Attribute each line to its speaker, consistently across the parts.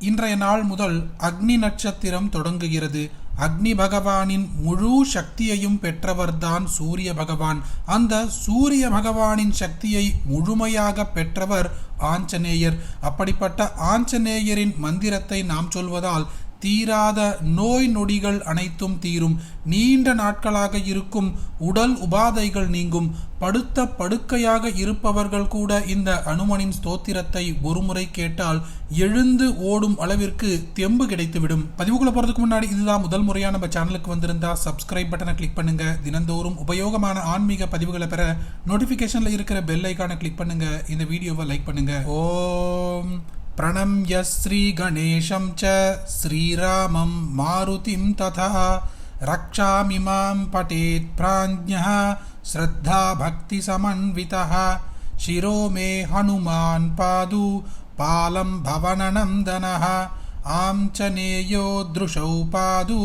Speaker 1: இன்றைய நாள் முதல் அக்னி நட்சத்திரம் தொடங்குகிறது. அக்னி பகவானின் முழு சக்தியையும் பெற்றவர்தான் சூரிய பகவான். அந்த சூரிய பகவானின் சக்தியை முழுமையாக பெற்றவர் ஆஞ்சநேயர். அப்படிப்பட்ட ஆஞ்சநேயரின் மந்திரத்தை நாம் சொல்வதால் தீராத நோய் நொடிகள் அனைத்தும் தீரும். நீண்ட நாட்களாக இருக்கும் உடல் உபாதைகள் நீங்கும். படுத்த படுக்கையாக இருப்பவர்கள் கூட இந்த அனுமனின் ஸ்தோத்திரத்தை ஒருமுறை கேட்டால் எழுந்து ஓடும் அளவிற்கு தெம்பு கிடைத்துவிடும். பதிவுக்குள்ள போறதுக்கு முன்னாடி இதுதான் முதல் முறையாக நம்ம சேனலுக்கு வந்திருந்தா சப்ஸ்கிரைப் பட்டனை கிளிக் பண்ணுங்க. தினந்தோறும் உபயோகமான ஆன்மீக பதிவுகளை பெற நோட்டிபிகேஷன்ல இருக்கிற பெல் ஐக்கானை கிளிக் பண்ணுங்க. இந்த வீடியோவை லைக் பண்ணுங்க. ஓம் प्रणम्य श्रीगणेशं च श्रीरामं मारुतिं तथा रक्षामिमां पठेत् प्राज्ञः श्रद्धाभक्तिसमन्वितः शिरो मे हनुमान् पादु पालं भवननन्दनः आञ्चनेयो दृशौ पादु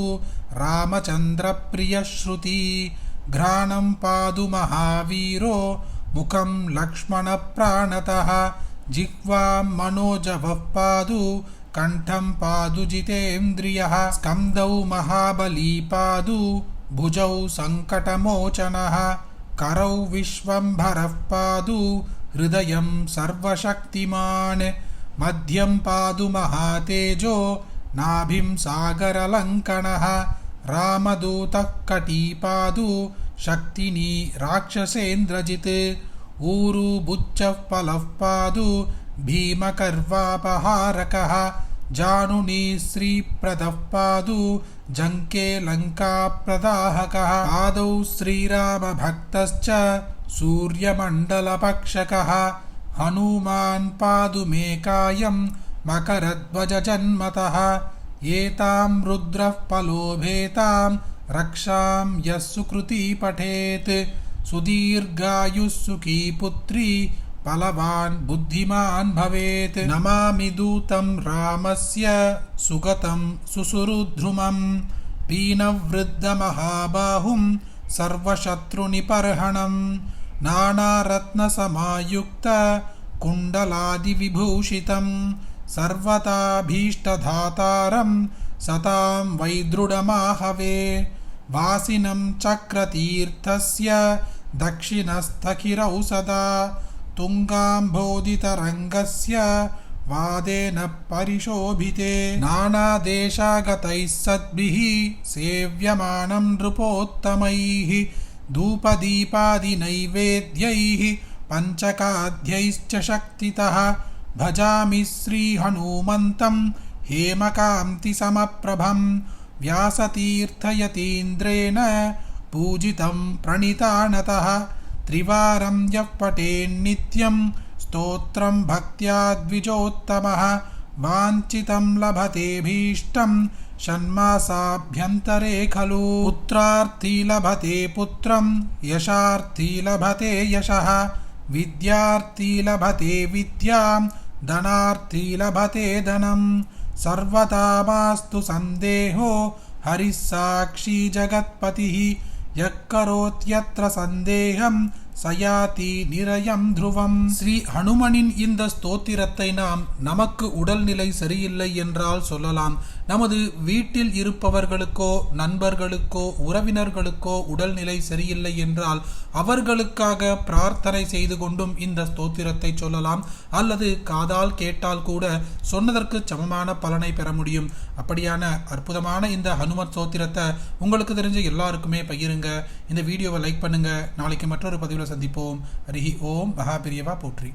Speaker 1: रामचन्द्रप्रियश्रुति घ्राणं पादु महावीरो मुखं लक्ष्मणप्राणतः जिह्वां मनोजवः पादु कण्ठं पादु जितेन्द्रियः स्कन्दौ महाबली पादु भुजौ सङ्कटमोचनः करौ विश्वम्भरः पादु हृदयं सर्वशक्तिमान् मध्यं पादु महातेजो नाभिं सागरलङ्कणः रामदूतः कटीपादु शक्तिनी राक्षसेन्द्रजित् ఊరు బుచ్చః పలఃపాదు భీమకర్వాపహారకः. జానుని శ్రీప్రదః పాదు జంకే లంకాప్రదాహకः ఆదౌ శ్రీరామభక్తశ్చ సూర్యమండలపక్షకः హనుమాన్ పాదు మేకాయం మకరధ్వజన్మతः ఏతాం రుద్రః పలోభేతాం రక్షాం యస్సు కృతీ పఠేత్. सुकृती पठेत् सुदीर्घायुः सुखी पुत्री बलवान् बुद्धिमान् भवेत् नमामि दूतं रामस्य सुगतं सुसुरुध्रुमं पीनवृद्धमहाबाहुं सर्वशत्रुनिपर्हणं नानारत्नसमायुक्त कुण्डलादिविभूषितं सर्वताभीष्टधातारं सतां वैदृढमाहवे वासिनं चक्रतीर्थस्य दक्षिणस्थकिरौ सदा तुङ्गाम्भोदितरङ्गस्य वादेन परिशोभिते नानादेशागतैः सद्भिः सेव्यमानं नृपोत्तमैः धूपदीपादिनैवेद्यैः पञ्चकाध्यैश्च शक्तितः भजामि श्रीहनूमन्तं हेमकान्तिसमप्रभं व्यासतीर्थयतीन्द्रेण पूजितं प्रणितानतः त्रिवारं यः पठेन्नित्यं स्तोत्रं भक्त्या द्विजोत्तमः वाञ्छितं लभतेभीष्टं षण्मासाभ्यन्तरे खलु पुत्रार्थी लभते पुत्रं यशार्थी लभते यशः विद्यार्थी लभते विद्यां धनार्थी लभते धनं सर्वदा मास्तु सन्देहो हरिः साक्षी जगत्पतिः யக்கரோத்யத்ர சந்தேகம் சயாதி நிரயம் துருவம் ஸ்ரீ ஹனுமனின் இந்த ஸ்தோத்திரத்தை நாம் நமக்கு உடல்நிலை சரியில்லை என்றால் சொல்லலாம். நமது வீட்டில் இருப்பவர்களுக்கோ நண்பர்களுக்கோ உறவினர்களுக்கோ உடல்நிலை சரியில்லை என்றால் அவர்களுக்காக பிரார்த்தனை செய்து கொண்டும் இந்த ஸ்தோத்திரத்தை சொல்லலாம். அல்லது காதால் கேட்டால் கூட சொன்னதற்கு சமமான பலனை பெற முடியும். அப்படியான அற்புதமான இந்த ஹனுமன் ஸ்தோத்திரத்தை உங்களுக்கு தெரிஞ்ச எல்லாருக்குமே பகிருங்க. இந்த வீடியோவை லைக் பண்ணுங்க. நாளைக்கு மற்றொரு பதிவில் சந்திப்போம். ஹரிஹி ஓம். மகாபிரியவா போற்றி.